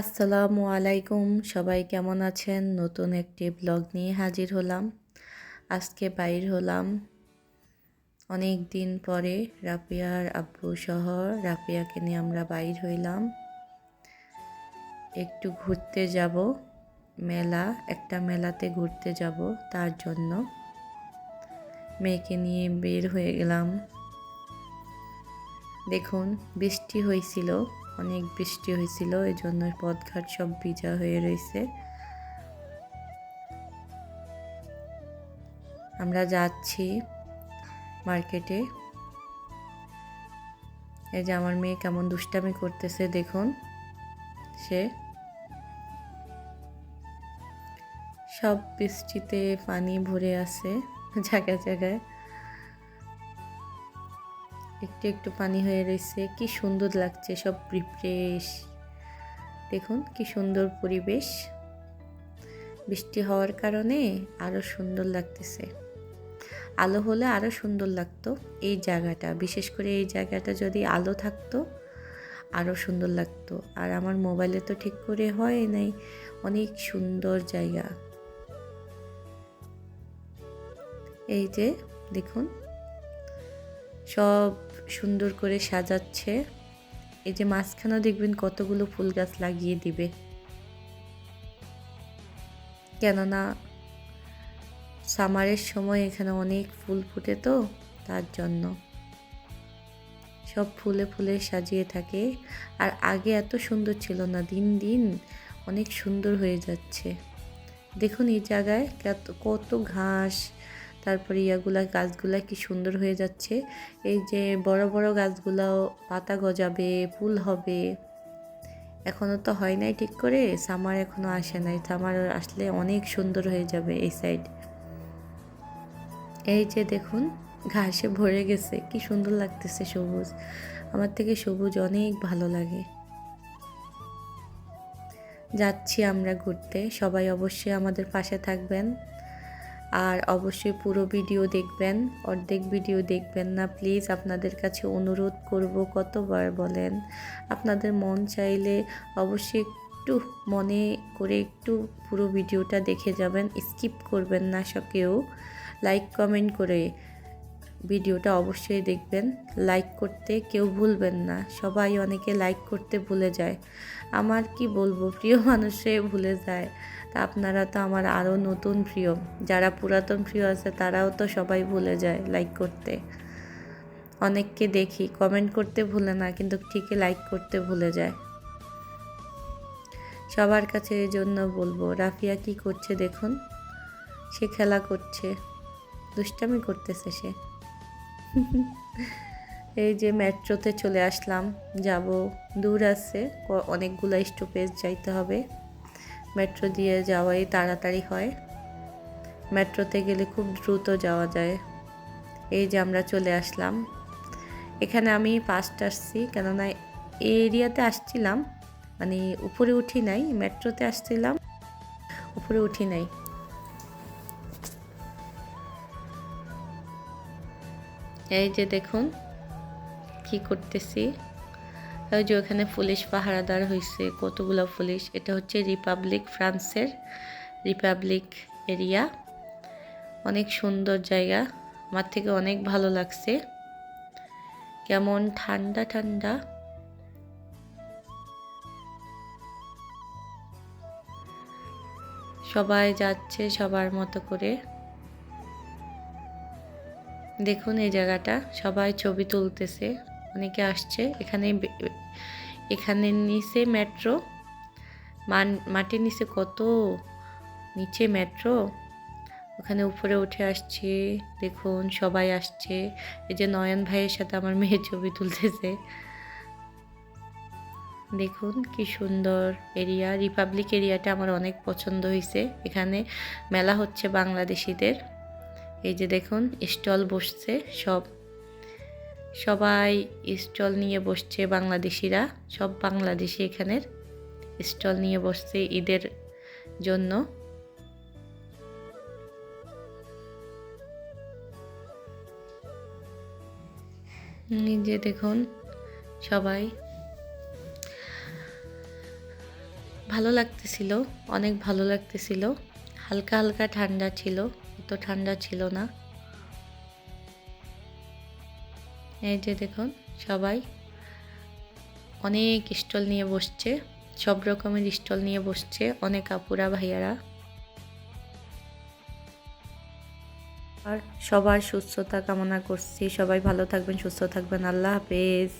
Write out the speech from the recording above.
আসসালামু আলাইকুম, সবাই কেমন আছেন? নতুন একটি ব্লগ নিয়ে হাজির হলাম। আজকে বাইর হলাম অনেক দিন পরে রাপিয়ার আব্বু সহ রাপিয়াকে নিয়ে আমরা বাইর হইলাম। একটু ঘুরতে যাব, মেলা, একটা মেলাতে ঘুরতে যাব, তার জন্য। মেয়েকে নিয়ে বের হয়ে গেলাম। দেখুন, বৃষ্টি হয়েছিল অনেক বৃষ্টি হয়েছিল এই জন্য পথঘাট সব ভিজা হয়ে রয়েছে। আমরা যাচ্ছি মার্কেটে। এই যে আমার মেয়ে কেমন দুষ্টামি করতেছে, দেখুন। সে সব বৃষ্টিতে পানি ভরে আছে জায়গায় জায়গায়। একটু একটু পানি হয়ে রয়েছে। কি সুন্দর লাগছে, সব রিফ্রেশ দেখুন, কি সুন্দর পরিবেশ। বৃষ্টি হওয়ার কারণে আরও সুন্দর লাগতেছে। আলো হলে আরও সুন্দর লাগতো এই জায়গাটা। বিশেষ করে এই জায়গাটা যদি আলো থাকতো আরও সুন্দর লাগতো। আর আমার মোবাইলে তো ঠিক করে হয় নাই, অনেক সুন্দর জায়গা। এই যে, দেখুন সব সুন্দর করে সাজাচ্ছে। এই যে মাঝখানেও দেখবেন কতগুলো ফুল গাছ লাগিয়ে দিবে। কেননা সামারের সময় এখানে অনেক ফুল ফুটে তো, তার জন্য। সব ফুলে ফুলে সাজিয়ে থাকে। আর আগে এত সুন্দর ছিল না, দিন দিন অনেক সুন্দর হয়ে যাচ্ছে। দেখুন এই জায়গায় কত ঘাস তারপরে ইয়াগুলা গাছগুলা কি সুন্দর হয়ে যাচ্ছে। এই যে বড় বড় গাছগুলাও পাতা গজাবে, ফুল হবে। এখনও তো হয় নাই ঠিক করে, সামার এখনও আসে নাই। সামার আসলে অনেক সুন্দর হয়ে যাবে এই সাইড এই যে দেখুন, ঘাসে ভরে গেছে। কি সুন্দর লাগতেছে সবুজ। আমার থেকে সবুজ অনেক ভালো লাগে। যাচ্ছি আমরা ঘুরতে। সবাই অবশ্যই আমাদের পাশে থাকবেন। আর অবশ্যই পুরো ভিডিও দেখবেন, অর্ধেক ভিডিও দেখবেন না। প্লিজ আপনাদের কাছে অনুরোধ করব, কতবার বলেন? আপনাদের মন চাইলে অবশ্যই একটু মনে করে একটু পুরো ভিডিওটা দেখে যাবেন, স্কিপ করবেন না সকেও লাইক, কমেন্ট করে ভিডিওটা অবশ্যই দেখবেন লাইক করতে কেউ ভুলবেন না। সবাই অনেকে লাইক করতে ভুলে যায়। আমার কি বলব, প্রিয় মানুষে ভুলে যায়। তা আপনারা তো আমার আরও নতুন প্রিয়। যারা পুরাতন প্রিয় আছে, তারাও তো সবাই ভুলে যায় লাইক করতে। অনেককে দেখি কমেন্ট করতে ভুলে না, কিন্তু ঠিকই লাইক করতে ভুলে যায়। সবার কাছে এই জন্য বলব, রাফিয়া কি করছে দেখুন? সে খেলা করছে। দুষ্টামি করতেছে সে। এই যে মেট্রোতে চলে আসলাম, যাব। দূর আছে অনেকগুলো স্টপেজ যাইতে হবে। মেট্রো দিয়ে যাওয়াই তাড়াতাড়ি হয়। মেট্রোতে গেলে খুব দ্রুত যাওয়া যায়। এই যে আমরা চলে আসলাম। এখানে আমি ফার্স্ট আসছি, কেননা এই এরিয়াতে আসছিলাম মানে উপরে উঠি নাই, মেট্রোতে আসছিলাম, উপরে উঠি নাই। এই যে দেখুন, কি করতেছি? ওই যে ওখানে পুলিশ পাহারাদার হয়েছে কতগুলো পুলিশ। এটা হচ্ছে রিপাবলিক ফ্রান্সের রিপাবলিক এরিয়া। অনেক সুন্দর জায়গা, আমার থেকে অনেক ভালো লাগছে। কেমন ঠান্ডা ঠান্ডা। সবাই যাচ্ছে সবার মতো করে। দেখুন এই জায়গাটা, সবাই ছবি তুলতেছে, অনেকে আসছে। এখানে এখানে নিচে মেট্রো, মান, মাটির নিচে কত? নিচে মেট্রো? ওখানে উপরে উঠে আসছে, দেখুন সবাই আসছে। এই যে নয়ন ভাইয়ের সাথে আমার মেয়ে ছবি তুলতেছে। দেখুন কি সুন্দর এরিয়া। রিপাবলিক এরিয়াটা আমার অনেক পছন্দ হয়েছে এখানে মেলা হচ্ছে বাংলাদেশিদের। এই যে দেখুন, স্টল বসছে, সব। সবাই স্টল নিয়ে বসছে, বাংলাদেশিরা, সব বাংলাদেশি এখানের স্টল নিয়ে বসছে ঈদের জন্য। যে দেখুন, সবাই। ভালো লাগতেছিল, অনেক ভালো লাগতেছিল। হালকা হালকা ঠান্ডা ছিল। অত ঠান্ডা ছিল না। এই যে দেখুন, সবাই অনেক স্টল নিয়ে বসছে, সব রকমের স্টল নিয়ে বসছে, অনেক আপুরা, ভাইয়ারা। আর সবার সুস্থতা কামনা করছি, সবাই ভালো থাকবেন, সুস্থ থাকবেন, আল্লাহ হাফেজ।